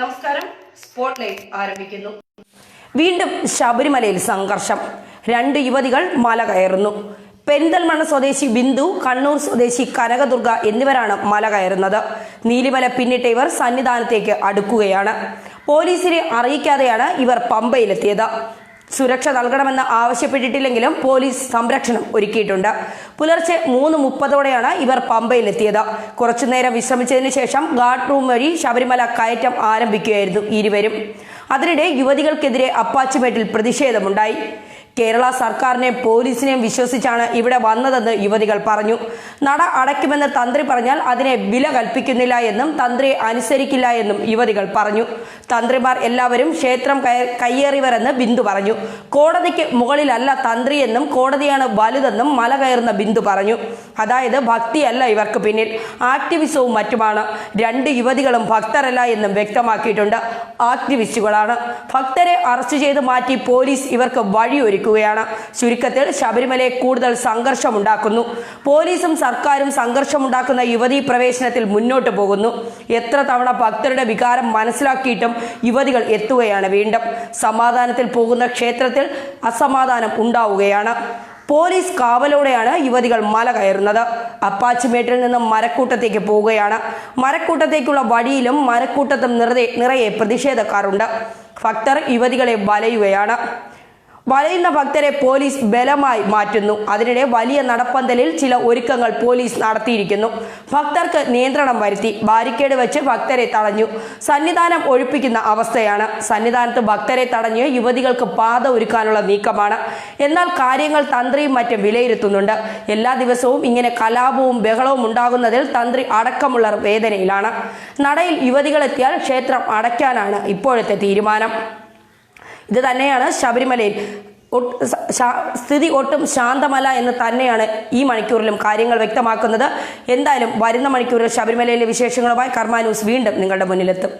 നമസ്കാരം. Spot light ആരംഭിക്കുന്നു. വീണ്ടും ശബരിമലയിൽ സംഘർഷം. രണ്ട് യുവതികൾ മല കയറുന്നു. പെരിന്തൽമണ്ണ സ്വദേശി ബിന്ദു കണ്ണൂർ സ്വദേശി കനകദുർഗ എന്നിവരാണ് മല കയറുന്നത്. നീലിമല പിന്നിട്ട ഇവർ സന്നിധാനത്തേക്ക് അടുക്കുകയാണ്. പോലീസിനെ അറിയിക്കാതെയാണ് ഇവർ പമ്പയിലെത്തിയത്. സുരക്ഷ നൽകണമെന്ന് ആവശ്യപ്പെട്ടിട്ടില്ലെങ്കിലും പോലീസ് സംരക്ഷണം ഒരുക്കിയിട്ടുണ്ട്. പുലർച്ചെ മൂന്ന് മുപ്പതോടെയാണ് ഇവർ പമ്പയിലെത്തിയത്. കുറച്ചുനേരം വിശ്രമിച്ചതിന് ശേഷം ഗാർഡ് റൂം വഴി ശബരിമല കയറ്റം ആരംഭിക്കുകയായിരുന്നു ഇരുവരും. അതിനിടെ യുവതികൾക്കെതിരെ അപ്പാച്ചിമേട്ടിൽ പ്രതിഷേധമുണ്ടായി. കേരള സർക്കാരിനെ പോലീസിനെയും വിശ്വസിച്ചാണ് ഇവിടെ വന്നതെന്ന് യുവതികൾ പറഞ്ഞു. നട അടയ്ക്കുമെന്ന് തന്ത്രി പറഞ്ഞാൽ അതിനെ വില കൽപ്പിക്കുന്നില്ല എന്നും തന്ത്രിയെ അനുസരിക്കില്ല എന്നും യുവതികൾ പറഞ്ഞു. തന്ത്രിമാർ എല്ലാവരും ക്ഷേത്രം കയ- കയ്യേറിയവരെന്ന് ബിന്ദു പറഞ്ഞു. കോടതിക്ക് മുകളിലല്ല തന്ത്രിയെന്നും കോടതിയാണ് വലുതെന്നും മല കയറുന്ന ബിന്ദു പറഞ്ഞു. അതായത് ഭക്തിയല്ല ഇവർക്ക് പിന്നിൽ. ആക്ടിവിസവും മറ്റുമാണ്. രണ്ട് യുവതികളും ഭക്തരല്ല എന്നും വ്യക്തമാക്കിയിട്ടുണ്ട്. ആക്ടിവിസ്റ്റുകളാണ്. ഭക്തരെ അറസ്റ്റ് ചെയ്ത് മാറ്റി പോലീസ് ഇവർക്ക് വഴിയൊരുക്കുകയാണ് ചുരുക്കത്തിൽ ശബരിമലയെ കൂടുതൽ സംഘർഷമുണ്ടാക്കുന്നു. പോലീസും സർക്കാരും സംഘർഷമുണ്ടാക്കുന്ന യുവതി പ്രവേശനത്തിൽ മുന്നോട്ട് പോകുന്നു. എത്ര തവണ ഭക്തരുടെ വികാരം മനസ്സിലാക്കിയിട്ടും യുവതികൾ എത്തുകയാണ് വീണ്ടും. സമാധാനത്തിൽ പോകുന്ന ക്ഷേത്രത്തിൽ അസമാധാനം ഉണ്ടാവുകയാണ്. പോലീസ് കാവലോടെയാണ് യുവതികൾ മല കയറുന്നത്. അപ്പാച്ചിമേട്ടിൽ നിന്നും മരക്കൂട്ടത്തേക്ക് പോവുകയാണ്. മരക്കൂട്ടത്തേക്കുള്ള വഴിയിലും മരക്കൂട്ടത്തും നിറയെ നിറയെ പ്രതിഷേധക്കാരുണ്ട്. ഭക്തർ യുവതികളെ വലയുകയാണ്. വലയുന്ന ഭക്തരെ പോലീസ് ബലമായി മാറ്റുന്നു. അതിനിടെ വലിയ നടപ്പന്തലിൽ ചില ഒരുക്കങ്ങൾ പോലീസ് നടത്തിയിരിക്കുന്നു. ഭക്തർക്ക് നിയന്ത്രണം വരുത്തി ബാരിക്കേഡ് വെച്ച് ഭക്തരെ തടഞ്ഞു. സന്നിധാനം ഒഴിപ്പിക്കുന്ന അവസ്ഥയാണ്. സന്നിധാനത്ത് ഭക്തരെ തടഞ്ഞ് യുവതികൾക്ക് പാത ഒരുക്കാനുള്ള നീക്കമാണ്. എന്നാൽ കാര്യങ്ങൾ തന്ത്രിയും മറ്റും വിലയിരുത്തുന്നുണ്ട്. എല്ലാ ദിവസവും ഇങ്ങനെ കലാപവും ബഹളവും ഉണ്ടാകുന്നതിൽ തന്ത്രി അടക്കമുള്ളർ വേദനയിലാണ്. നടയിൽ യുവതികളെത്തിയാൽ ക്ഷേത്രം അടയ്ക്കാനാണ് ഇപ്പോഴത്തെ തീരുമാനം. ഇത് തന്നെയാണ് ശബരിമലയിൽ. സ്ഥിതി ഒട്ടും ശാന്തമല്ല എന്ന് തന്നെയാണ് ഈ മണിക്കൂറിലും കാര്യങ്ങൾ വ്യക്തമാക്കുന്നത്. എന്തായാലും വരുന്ന മണിക്കൂറിൽ ശബരിമലയിലെ വിശേഷങ്ങളുമായി കർമ്മ ന്യൂസ് വീണ്ടും നിങ്ങളുടെ മുന്നിലെത്തും.